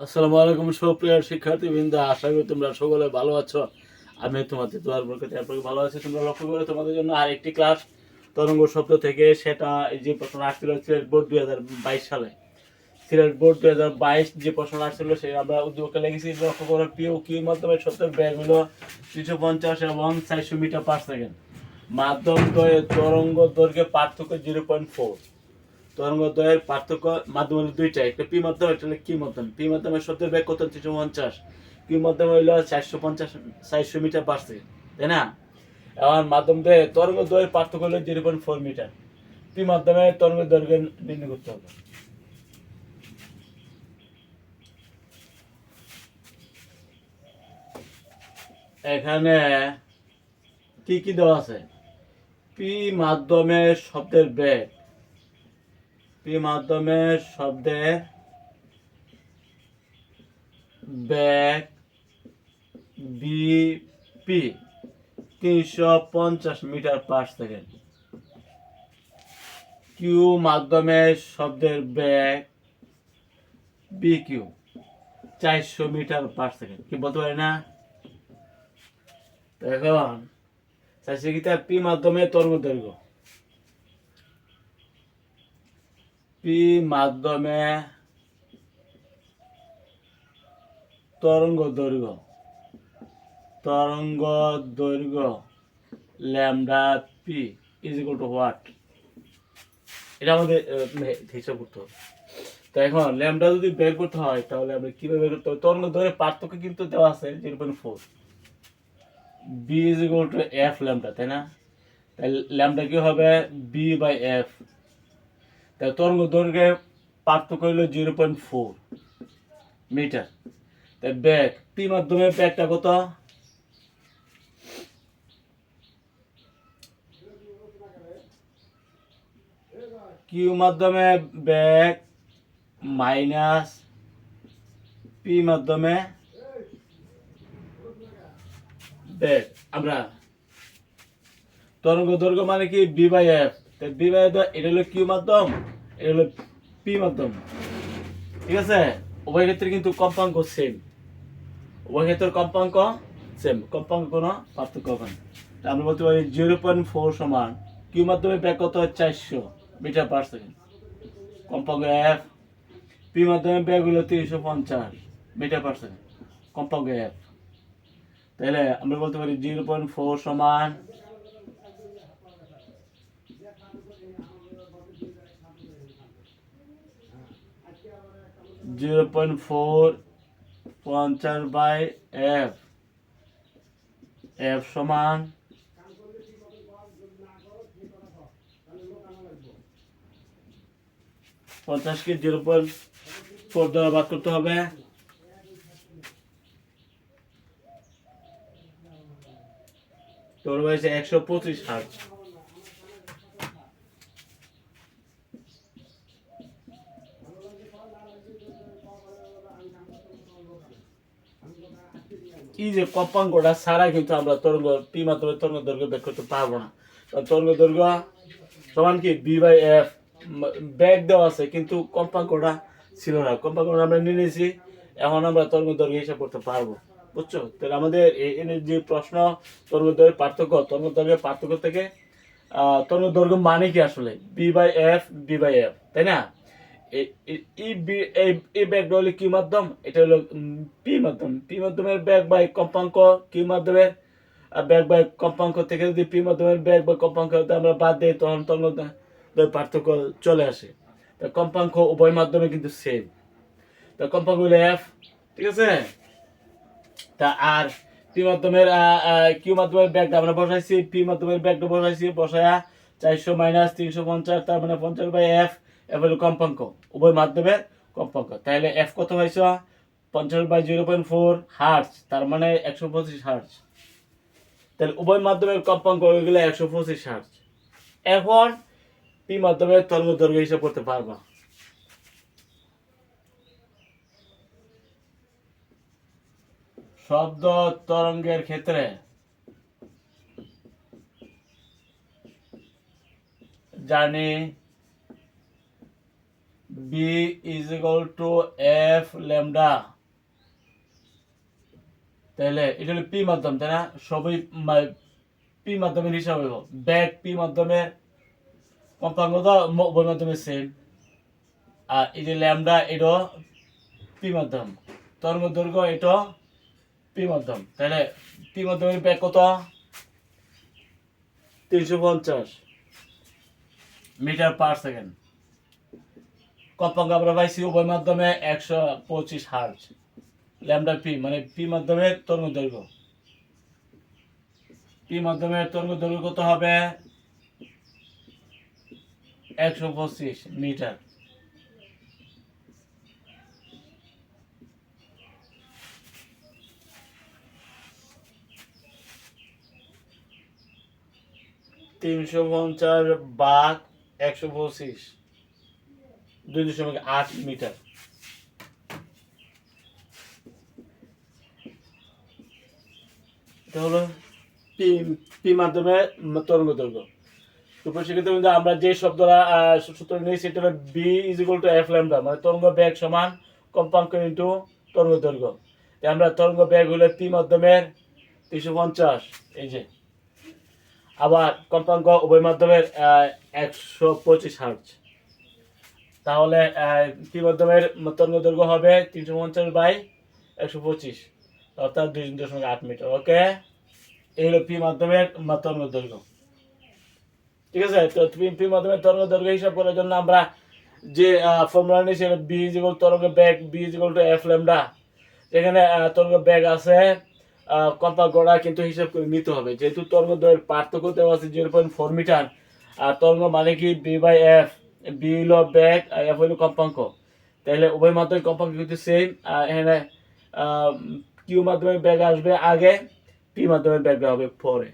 আসসালামু আলাইকুম সুপ্রিয় শিক্ষার্থীবৃন্দ, আশা করি তোমরা সকলে ভালো আছো। আমি তোমাদের দোয়ার বরকতে আপনাকে ভালো আছি। তোমরা লক্ষ্য করে তোমাদের জন্য আরেকটি ক্লাস, তরঙ্গ শব্দ থেকে সেটা এই যে প্রশ্ন আসছিল সিলেট বোর্ড দুই হাজার বাইশ সালে। সিলেট বোর্ড দুই হাজার বাইশ যে প্রশ্ন আসছিল সেটা আমরা উদ্যোগকে লিখেছি, লক্ষ্য করে পিও কিউর মাধ্যমে সত্যের হলো তিনশো পঞ্চাশ এবং চারশো মিটার পার সেকেন্ড মাধ্যম তরঙ্গ দৈর্ঘ্যে পার্থক্য জিরো পয়েন্ট ফোর তরঙ্গ দ্বয়ের পার্থক্য মাধ্যম হলো দুইটা একটা পি মাধ্যম, একটা কি মাধ্যম। পি মাধ্যমে সত্যের ব্যাগ কত? তিনশো পঞ্চাশ। কি মাধ্যম হইল চারশো পঞ্চাশ, চারশো মিটার সেকেন্ড তাই না? এখন মাধ্যম দ্বয়ে তরঙ্গ দ্বয়ের পার্থক্য হলো zero point four metre. P মাধ্যমে তরঙ্গ দৈর্ঘ্য নির্ণয় করতে হবে। এখানে কি কি দেওয়া আছে? পি মাধ্যমে শব্দের বেগ পি মাধ্যমে শব্দের বেগ বিপি তিনশো পঞ্চাশ মিটার পার সেকেন্ড কিউ মাধ্যমে শব্দের বেগ বি কিউ চারশো মিটার পার সেকেন্ড কি বলতে পারি না? এখন চারশো তার পি মাধ্যমে তরঙ্গ দৈর্ঘ্য। পি মাধ্যমে তরঙ্গ দৈর্ঘ্য তরঙ্গ দৈর্ঘ্য lambda P is equal to what এটা আমাদের হিসাব করতে হবে। তো এখন ল্যামডা যদি বের করতে হয়, তাহলে আমরা কীভাবে বের করতে হবে? তরঙ্গ দৈর্ঘ্যের পার্থক্য কিন্তু দেওয়া আছে zero point four V is equal to F lambda, তাই না? তাই ল্যামডা কি হবে? বি বাই এফ তাই তরঙ্গ দৈর্ঘ্যের পার্থক্য হলো জিরো পয়েন্ট ফোর মিটার তাই ব্যাগ পি মাধ্যমে ব্যাগটা কত? কিউ মাধ্যমে ব্যাগ মাইনাস পি মাধ্যমে ব্যাগ। আমরা, তরঙ্গ দৈর্ঘ্য মানে কি? V by F V by F এটা হলো কিউ মাধ্যম? এটা হলো পি মাধ্যম। ঠিক আছে? উভয় ক্ষেত্রে কিন্তু কম্পাঙ্ক সেম উভয় ক্ষেত্রে কম্পাঙ্ক সেম কম্পাঙ্ক কোনো পার্থক্য হবে আমরা বলতে পারি জিরো পয়েন্ট ফোর সমান কিউ মাধ্যমে ব্যাগ কত চারশো মিটার পার সেকেন্ড কম্পাঙ্ক এফ পি মাধ্যমে ব্যাগ হলো তিনশো পঞ্চাশ মিটার পার সেকেন্ড কম্পাঙ্ক এফ তাহলে আমরা বলতে পারি জিরো পয়েন্ট ফোর সমান জিরো পয়েন্ট ফোর পঞ্চাশ বাই এফ এফ সমান পঞ্চাশকে জিরো পয়েন্ট ফোর দ্বারা বাদ করতে হবে। তোর হয়েছে একশো পঁচিশ হার্জ কি যে কম্পাঙ্কটা ছাড়া কিন্তু আমরা তরঙ্গ পি মাধ্যমে তরঙ্গ দৈর্ঘ্য বের করতে পারব না। তরঙ্গ দৈর্ঘ্য সমান কি? বি বাই এফ ব্যাগ দেওয়া আছে, কিন্তু কম্পাঙ্কটা ছিল না। কম্পাঙ্কটা আমরা নিয়ে নিয়েছি। এখন আমরা তরঙ্গ দৈর্ঘ্য হিসাব করতে পারব। বুঝছ? তাহলে আমাদের যে প্রশ্ন তরঙ্গ দৈর্ঘ্যের পার্থক্য তরঙ্গ দৈর্ঘ্যের পার্থক্য থেকে তরঙ্গ দৈর্ঘ্য মানে কি আসলে? V by F V by F তাই না? এই ব্যাগটা হলো কি মাধ্যম? এটা হলো পি মাধ্যম। পি মাধ্যমের ব্যাগ বাই কম্পাঙ্ক কি মাধ্যমের ব্যাগ বাই কম্পাঙ্ক থেকে যদি পি মাধ্যমের ব্যাগ বা কম্পাঙ্ক আমরা বাদ দিই, তখন দৈর্ঘ্যের পার্থক্য চলে আসে। তা কম্পাঙ্ক উভয় মাধ্যমে কিন্তু সেম তা কম্পাঙ্ক হলো এফ ঠিক আছে? তা আর পি মাধ্যমের কিউ মাধ্যমের ব্যাগটা আমরা বসাইছি। পি মাধ্যমের ব্যাগটা বসাইছি, বসায়া চারশো মাইনাস তিনশো পঞ্চাশ, তার মানে পঞ্চাশ বাই এফ হলো কম্পাঙ্ক। উভয় মাধ্যমে কম্পাঙ্ক। তাহলে এফ কত হয়েছে পঞ্চাশ by zero point four hertz তার মানে একশো পঁচিশ হার্টস তাহলে উভয় মাধ্যমের কম্পাঙ্ক হয়ে গেলে একশো পঁচিশ হার্টস এখন পি মাধ্যমে তরঙ্গ দৈর্ঘ্য হিসাব করতে পারবা। শব্দ তরঙ্গের ক্ষেত্রে জানি V is equal to F lambda তাহলে এটা হলো পি মাধ্যম, তাই না? সবই পি মাধ্যমের হিসাব হইব। ব্যাক পি মাধ্যমে কম্পাঙ্গ তো উভয় মাধ্যমে সেম আর এই যে ল্যামডা এটা পি মাধ্যম। তরঙ্গ দৈর্ঘ্য এটা পি মাধ্যম। তাহলে পি মাধ্যমের ব্যাক কত? তিনশো পঞ্চাশ। Metre per second. কম্পাঙ্ক আমরা পাইছি, উভয় মাধ্যমে একশো পঁচিশ হার্জ। ল্যামডা পি মানে পি মাধ্যমে তরঙ্গ দৈর্ঘ্য। পি মাধ্যমে তরঙ্গ দৈর্ঘ্য কত হবে? একশো পঁচিশ মিটার। তিনশো পঞ্চাশ বাঘ, একশো পঁচিশ। দুই দশমিক আট মিটার। এটা হলো পি পি মাধ্যমে তরঙ্গ দৈর্ঘ্য। তো সেক্ষেত্রে কিন্তু আমরা যে শব্দটা সূত্র নিয়েছি সেটা হলো V is equal to F lambda মানে তরঙ্গ বেগ সমান কম্পাঙ্ক ইন্টু তরঙ্গ দৈর্ঘ্য। আমরা তরঙ্গ বেগ হলে পি মাধ্যমের তিনশো পঞ্চাশ, এই যে। আবার কম্পাঙ্ক উভয় মাধ্যমের একশো পঁচিশ হার্জ তাহলে আহ, পি মাধ্যমের তরঙ্গ দৈর্ঘ্য হবে তিনশো পঞ্চাশ বাই একশো পঁচিশ অর্থাৎ দুই দশমিক আট মিটার ওকে? এই হলো পি মাধ্যমের তরঙ্গ দৈর্ঘ্য। ঠিক আছে? তো পি মাধ্যমের তরঙ্গ দৈর্ঘ্য হিসাব করার জন্য আমরা যে ফর্মুলা নিয়েছি বি ইজিকল তরঙ্গ bag V is equal to F lambda এখানে তরঙ্গ ব্যাগ আছে কম্পা গড়া কিন্তু হিসাব করে নিতে হবে। যেহেতু তরঙ্গ দৈর্ঘ্যের পার্থক্য দেওয়া আছে জিরো পয়েন্ট ফোর মিটার আর তরঙ্গ মানে কি? বি বাই এফ বি হলো ব্যাগ আর এফ হলো কম্পাঙ্ক। তাহলে উভয় মাধ্যমে কম্পাঙ্ক কিন্তু সেম এখানে কিউ মাধ্যমে ব্যাগ আসবে আগে পি মাধ্যমে ব্যাগ হবে পরে।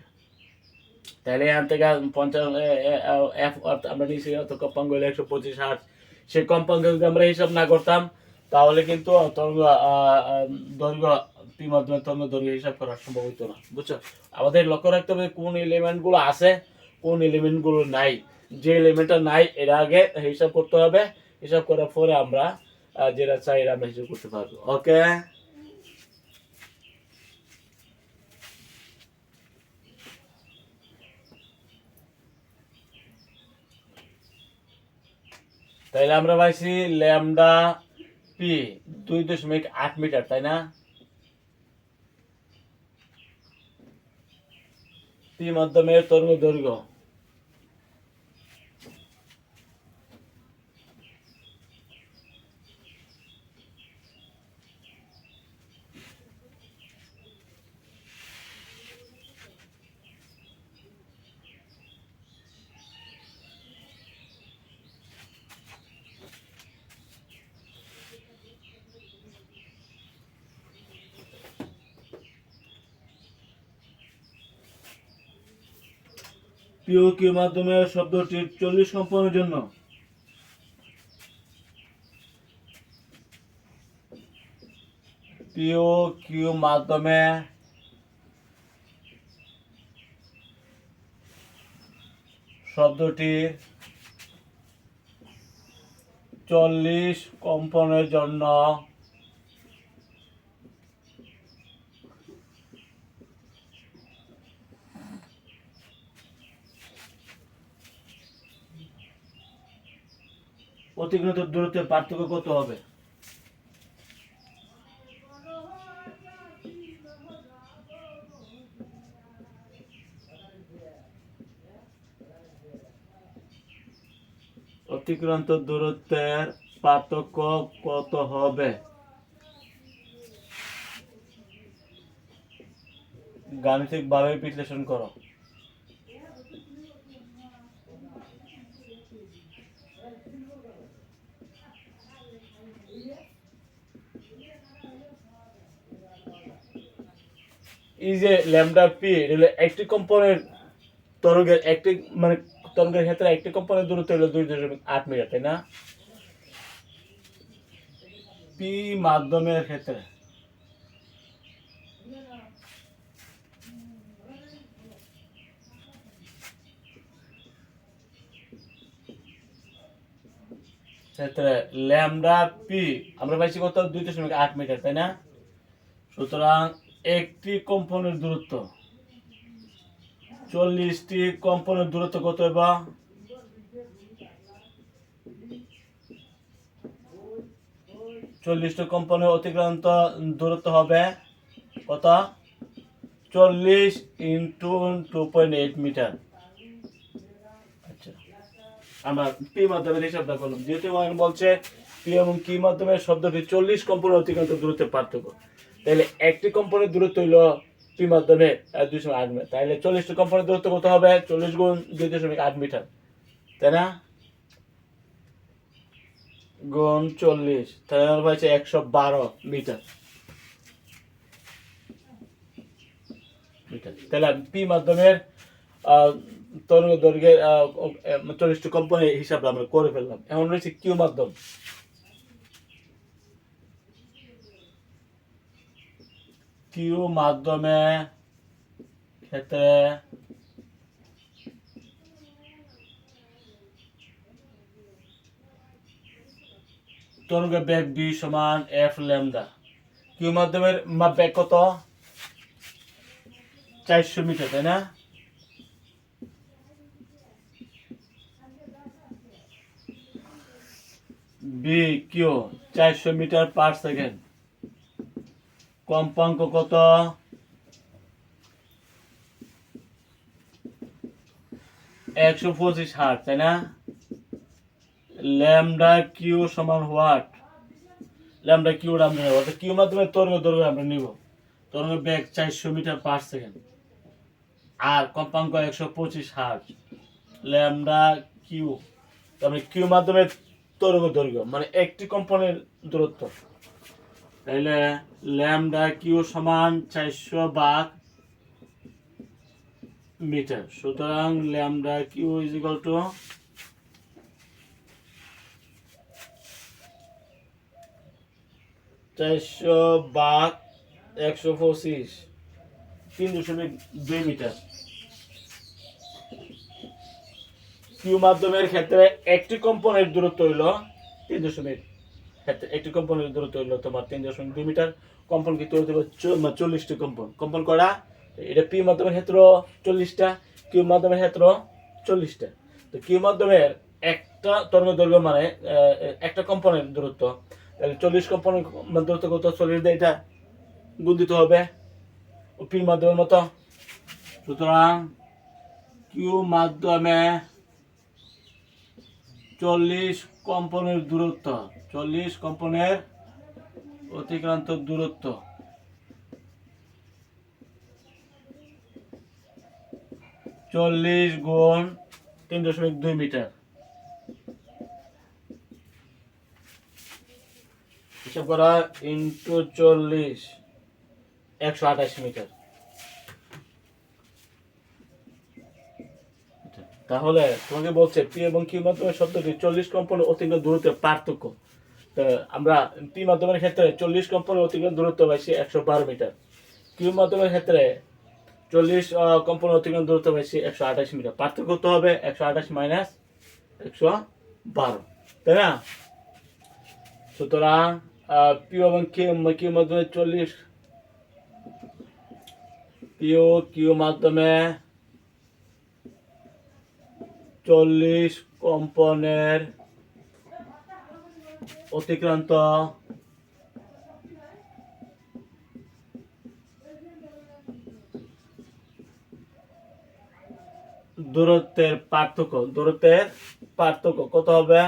তাহলে এখান থেকে পঞ্চাশ এফ আমরা নিয়েছি অত কম্পাঙ্ক হলো একশো পঁচিশ হাট সেই কম্পাঙ্ক যদি আমরা হিসাব না করতাম, তাহলে কিন্তু তরঙ্গ দৈর্ঘ্য পি মাধ্যমে তরঙ্গ দৈর্ঘ্য হিসাব করা সম্ভব হতো না। বুঝছ? আমাদের লক্ষ্য রাখতে হবে কোন এলিমেন্টগুলো আছে, কোন এলিমেন্টগুলো নাই। যে এলিমেন্টটা নাই, এর আগে হিসাব করতে হবে। হিসাব করার পরে আমরা যেটা চাই আমরা হিসাব করতে পারব। ওকে তাইলে আমরা পাইছি ল্যামডা পি, দুই দশমিক আট মিটার, তাই না? পি মাধ্যমে তরঙ্গ দৈর্ঘ্য। পিও কিউ মাধ্যমে শব্দটির চল্লিশ কম্পনের জন্য। পিও কিউ মাধ্যমে শব্দটির চল্লিশ কম্পনের জন্য অতিক্রান্ত দূরত্বের পার্থক্য কত হবে? অতিক্রান্ত দূরত্বের পার্থক্য কত হবে? গাণিতিক ভাবে বিশ্লেষণ করো। যে ল্যামডা পি হলো একটি কম্পোনেন্ট তরঙ্গের একটি মানে তরঙ্গের ক্ষেত্রে একটি কম্পোনেন্ট দূরত্ব হলো দুই দশমিক আট মিটার, তাই না? পি মাধ্যমের ক্ষেত্রে। ক্ষেত্রে ল্যামডা পি, আমরা পাইছি কত? দুই দশমিক আট মিটার, তাই না? সুতরাং একটি কম্পনের দূরত্ব। চল্লিশটি কম্পনের দূরত্ব কত বা চল্লিশটি কম্পনের অতিক্রান্ত দূরত্ব হবে কত? চল্লিশ into two point eight metre. আচ্ছা আমরা পি মাধ্যমের হিসাবটা করলাম। যেহেতু বলছে পি এবং কি মাধ্যমে শব্দটি চল্লিশ কম্পনের অতিক্রান্ত দূরত্বের পার্থক্য। তাহলে একটি কম্পনের দূরত্ব হইল পি মাধ্যমে দুই দশমিক আট মিটার। তাহলে চল্লিশটি কম্পনের দূরত্ব কত হবে? চল্লিশ গুণ দুই দশমিক আট মিটার। তাই না? গুণ চল্লিশ, তাহলে পাইছে একশো বারো মিটার। তাহলে পি মাধ্যমের তরঙ্গ দৈর্ঘ্যের চল্লিশটি কম্পনি হিসাব আমরা করে ফেললাম। এখন রয়েছে কিউ মাধ্যম। কিউ মাধ্যমে খেতে তরঙ্গ বেগ বি সমান এফ ল্যামডা। কিউ মাধ্যমের বেগ কত? চারশো মিটার, তাই না? বি কিউ, চারশো মিটার পার সেকেন্ড। কম্পাঙ্ক কত? একশো পঁচিশ হাট তাই না? ল্যামডা কিউ সমান হোয়াট? ল্যামডা কিউ আমরা নেব। অর্থাৎ কিউ মাধ্যমে তরঙ্গ দৈর্ঘ্য আমরা নিব। তরঙ্গ বেগ চারশো মিটার পার সেকেন্ড। আর কম্পাঙ্ক একশো পঁচিশ হাট ল্যামডা কিউ। তারপরে কিউ মাধ্যমে তরঙ্গ দৈর্ঘ্য মানে একটি কম্পনের দূরত্ব। তাইলে ল্যামডা কিউ সমান চারশো বাঘ মিটার। সুতরাং lambda Q is equal to চারশো বাঘ একশো পঁচিশ, তিন দশমিক দুই মিটার। কিউ মাধ্যমের ক্ষেত্রে একটি কম্পনের দূরত্ব হইল তিন দশমিক একটি কম্পনের দূরত্ব হইল তোমার তিন দশমিক দুই মিটার কম্পন পারে চ- মানে চল্লিশটি কম্পন কম্পন করা এটা পি মাধ্যমের ক্ষেত্র চল্লিশটা কিউ মাধ্যমের ক্ষেত্র চল্লিশটা। তো কিউ মাধ্যমের একটা তরঙ্গ দৈর্ঘ্য মানে একটা কম্পনের দূরত্ব। তাহলে চল্লিশ কম্পনের দূরত্ব কত? চল্লিশ দিয়ে এটা গুণ দিতে হবে পি মাধ্যমের মতো। সুতরাং কিউ মাধ্যমে চল্লিশ কম্পনের দূরত্ব, চল্লিশ কম্পনের অতিক্রান্ত দূরত্ব। চল্লিশ গুণ তিন দশমিক দুই মিটার। হিসাব করা ইন্টু চল্লিশ, একশো আঠাশ মিটার। তাহলে তোমাকে বলছে, পি এবং কিউ মাধ্যমে শব্দটি চল্লিশ কম্পন অতিক্রম দূরত্বের পার্থক্য। তা আমরা পি মাধ্যমের ক্ষেত্রে চল্লিশ কম্পন অতিক্রম দূরত্ব পাইছি একশো বারো মিটার। কিউ মাধ্যমের ক্ষেত্রে চল্লিশ কম্পন অতিক্রম দূরত্ব পাইছি একশো আঠাশ মিটার। পার্থক্য তো হবে একশো আঠাশ মাইনাস একশো বারো। তাই না? সুতরাং পিও এবং কিউ কিউ মাধ্যমে চল্লিশ পিও কিউ মাধ্যমে চল্লিশ কম্পনের অতিক্রান্ত দূরত্বের পার্থক্য দূরত্বের পার্থক্য কত হবে?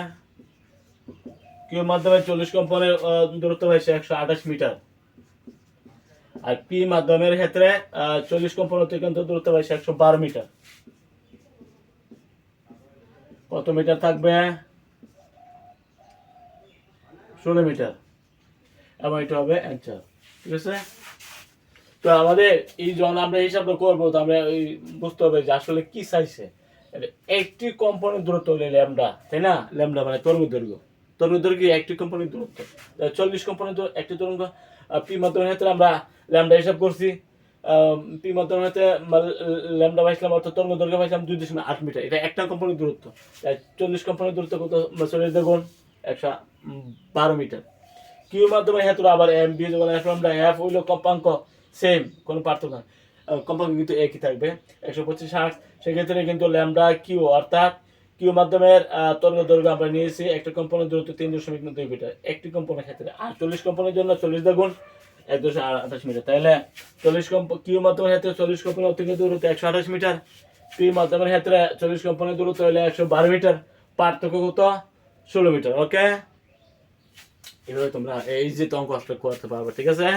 কিউ মাধ্যমে চল্লিশ কম্পনের দূরত্ব হয়েছে একশো আঠাশ মিটার। আর পি মাধ্যমের ক্ষেত্রে চল্লিশ কম্পন অতিক্রান্ত দূরত্ব হয়েছে একশো বারো মিটার। কত মিটার থাকবে? ষোলো মিটার। এবং এটা হবে অ্যান্সার, ঠিক আছে? তো আমাদের এই যখন আমরা হিসাবটা করব, তো আমরা ওই বুঝতে হবে যে আসলে কি এটা একটি কোম্পানির দূরত্ব হলে ল্যামডা, তাই না? ল্যামডা মানে তরঙ্গ দৈর্ঘ্য। তরঙ্গ দৈর্ঘ্য একটি কোম্পানির দূরত্ব। চল্লিশ কোম্পানির একটি তরঙ্গ পি মাধ্যমের ক্ষেত্রে আমরা ল্যামডা হিসাব করছি। আহ, পি মাধ্যমের ক্ষেত্রে ল্যামডা পাইছিলাম অর্থাৎ তরঙ্গ দৈর্ঘ্য পাইছিলাম দুই দশমিক আট মিটার। এটা একটা কম্পনের দূরত্ব। চল্লিশ কম্পনের দূরত্ব কত? চল্লিশ দেখুন একশো বারো মিটার। কিউ মাধ্যমে হেতুরা আবার এম বি যেমন এফ আমরা এফ হইল কম্পাঙ্ক সেম কোনো পার্থক্য না কম্পাঙ্ক কিন্তু একই থাকবে একশো পঁচিশ আট সেক্ষেত্রে কিন্তু ল্যামডা কিউ অর্থাৎ কিউ মাধ্যমের তরঙ্গ দৈর্ঘ্য আমরা নিয়েছি একটা কম্পনের দূরত্ব তিন দশমিক দুই মিটার। একটি কম্পনের ক্ষেত্রে আর চল্লিশ কম্পনের জন্য চল্লিশ দ্বিগুণ এক দুশো আঠাশ মিটার। তাহলে চল্লিশ কম্প কিউ মাধ্যমের ক্ষেত্রে চল্লিশ কম্পনের অতিরিক্ত দূরত্ব একশো আঠাশ মিটার? পি মাধ্যমের ক্ষেত্রে চল্লিশ কম্পনের দূরত্ব হলে একশো বারো মিটার? পার্থক্য কত? ষোলো মিটার ওকে এভাবে তোমরা এই যে অঙ্ক আসলে করতে পারবে, ঠিক আছে?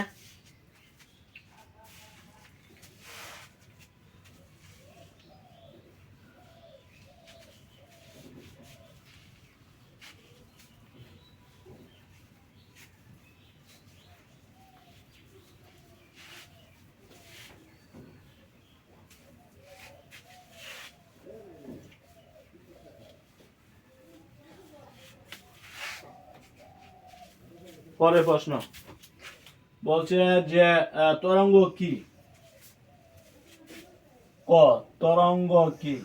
পরের প্রশ্ন। বলছে যে তরঙ্গ কি? ক, তরঙ্গ কি?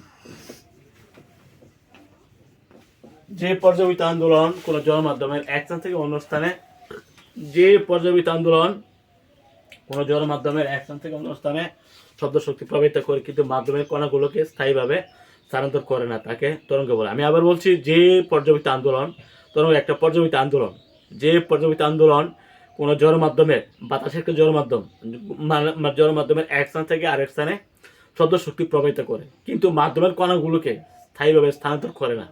যে পর্যাবৃত আন্দোলন কোন জল মাধ্যমের এক স্থান থেকে অন্য স্থানে, যে পর্যাবৃত আন্দোলন কোন জল মাধ্যমের এক স্থান থেকে অন্য স্থানে শব্দ শক্তি প্রবাহিত করে কিন্তু মাধ্যমের কণাগুলোকে স্থায়ীভাবে স্থানান্তর করে না, তাকে তরঙ্গ বলে। আমি আবার বলছি, যে পর্যাবৃত আন্দোলন, তরঙ্গ একটা পর্যাবৃত আন্দোলন যে পর্যাবৃত আন্দোলন কোনো জড় মাধ্যমে বাতাসের একটা জড় মাধ্যম মানে- মানে জড় মাধ্যমের এক স্থান থেকে আরেক স্থানে শব্দ শক্তি প্রবাহিত করে। কিন্তু মাধ্যমের কণাগুলোকে স্থায়ীভাবে স্থানান্তর করে না।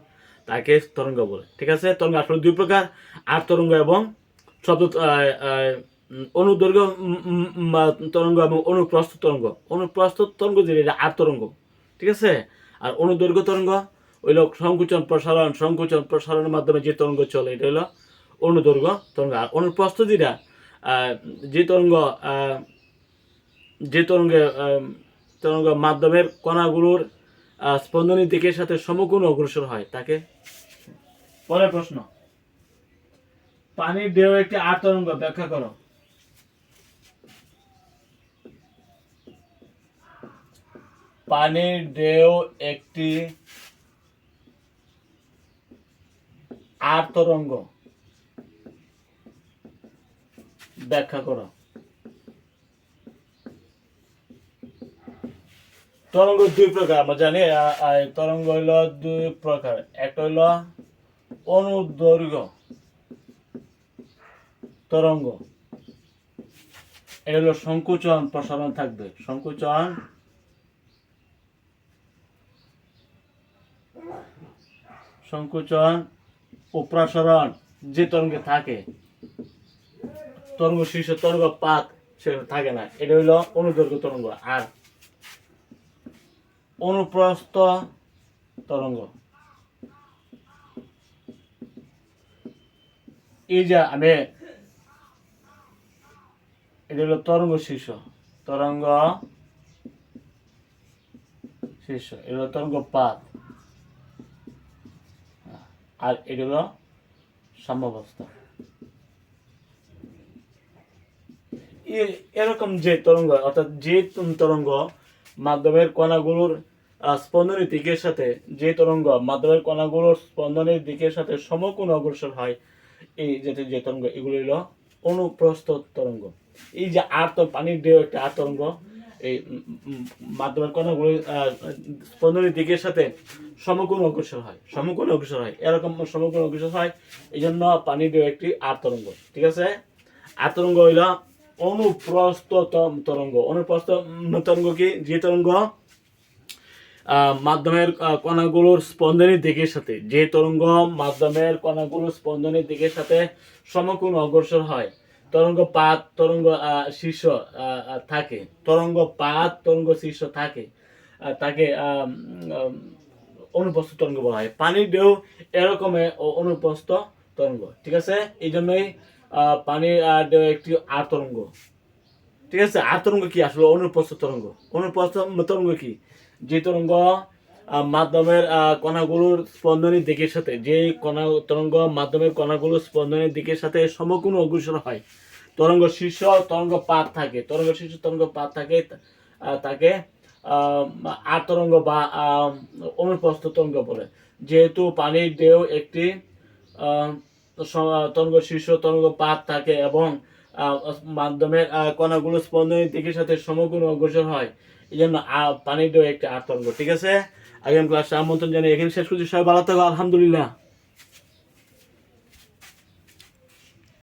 তাকে তরঙ্গ বলে। ঠিক আছে? তরঙ্গ আসলে দুই প্রকার। আর তরঙ্গ এবং শব্দ অনুদৈর্ঘ্য তরঙ্গ এবং অনুপ্রস্থ তরঙ্গ। অনুপ্রস্থ তরঙ্গ যেটা, এটা আর তরঙ্গ। ঠিক আছে? আর অনুদৈর্ঘ্য তরঙ্গ হইল সংকুচন প্রসারণ, সংকুচন প্রসারণের মাধ্যমে যে তরঙ্গ চলে, এটা হলো অনুদৈর্ঘ্য তরঙ্গ। আর অনুপ্রস্থ যেটা আহ, যে তরঙ্গ যে তরঙ্গে তরঙ্গ মাধ্যমের কণাগুলোর স্পন্দনী দিকের সাথে সমকোণ অগ্রসর হয় তাকে? পরের প্রশ্ন। পানির ঢেউ একটি আর তরঙ্গ ব্যাখ্যা করো। পানির ঢেউ একটি আর তরঙ্গ। ব্যাখ্যা করো। তরঙ্গ দুই প্রকার, আমরা জানি তরঙ্গ হইল দুই প্রকার। একটা হইল অনুদৈর্ঘ্য, তরঙ্গ। এটা হলো সংকুচন, প্রসারণ থাকবে। সংকুচন সংকুচন ও প্রসারণ যে তরঙ্গে থাকে তরঙ্গ শীর্ষ, তরঙ্গ পাত সেটা থাকে না। এটা হইল অনুদৈর্ঘ্য তরঙ্গ আর অনুপ্রস্থ তরঙ্গ। এই যে আমি, এটা হলো তরঙ্গ শীর্ষ তরঙ্গ শীর্ষ, এটা হলো তরঙ্গ পাত। আর এটা হলো সাম্যাবস্থা। এরকম যে তরঙ্গ, অর্থাৎ যে তরঙ্গ মাধ্যমের কণাগুলোর স্পন্দনের দিকের সাথে, যে তরঙ্গ মাধ্যমের কণাগুলোর স্পন্দনের দিকের সাথে সমকোণ অগ্রসর হয়, এই যেটা যে তরঙ্গ, এগুলো হলো অনুপ্রস্থ তরঙ্গ। এই যে আর তো পানির ঢেউ একটা আর তরঙ্গ, এই মাধ্যমের কণাগুলো স্পন্দনের দিকের সাথে সমকোণ অগ্রসর হয়, সমকোণ অগ্রসর হয়, এরকম সমকোণ অগ্রসর হয়, এই জন্য পানির ঢেউ একটি আর তরঙ্গ, ঠিক আছে? আর তরঙ্গ হইল অনুপ্রস্থ তরঙ্গ অনুপ্রস্থ তরঙ্গ কি যে তরঙ্গ মাধ্যমের কণাগুলোর স্পন্দনের দিকের সাথে, যে তরঙ্গ মাধ্যমের কণাগুলোর স্পন্দনের দিকের সাথে সমকোণ অগ্রসর হয়। তরঙ্গ পাত, তরঙ্গ শীর্ষ থাকে। তরঙ্গ পাত, তরঙ্গ শীর্ষ থাকে। তাকে অনুপস্থ তরঙ্গ বলা হয়। পানির ঢেউ এরকমের অনুপস্থ তরঙ্গ ঠিক আছে? এই জন্যই পানির একটি আর তরঙ্গ। ঠিক আছে? আর তরঙ্গ কি? আসলে অনুপস্থ তরঙ্গ। অনুপস্থ তরঙ্গ কি? যে তরঙ্গ মাধ্যমের কণাগুলোর স্পন্দনের দিকের সাথে যে কণা তরঙ্গ মাধ্যমের কণাগুলোর স্পন্দনের দিকের সাথে সমকোণ অগ্রসর হয়। তরঙ্গ শীর্ষ তরঙ্গ পাত থাকে। তরঙ্গ শীর্ষ তরঙ্গ পাত থাকে তাকে আর তরঙ্গ বা আহ, অনুপস্থ তরঙ্গ বলে। যেহেতু পানির ঢেউ একটি তরঙ্গ শীর্ষ, তরঙ্গ পাত থাকে এবং মাধ্যমে কণাগুলো স্পন্দনের দিকের সাথে সমগ্র অগ্রসর হয়। এই জন্য পানির একটি আতঙ্ক ঠিক আছে? আগামী ক্লাসে আমন্ত্রণ জানিয়ে এখানে শেষ করছি। সবাই ভালো থাকো, আলহামদুলিল্লাহ।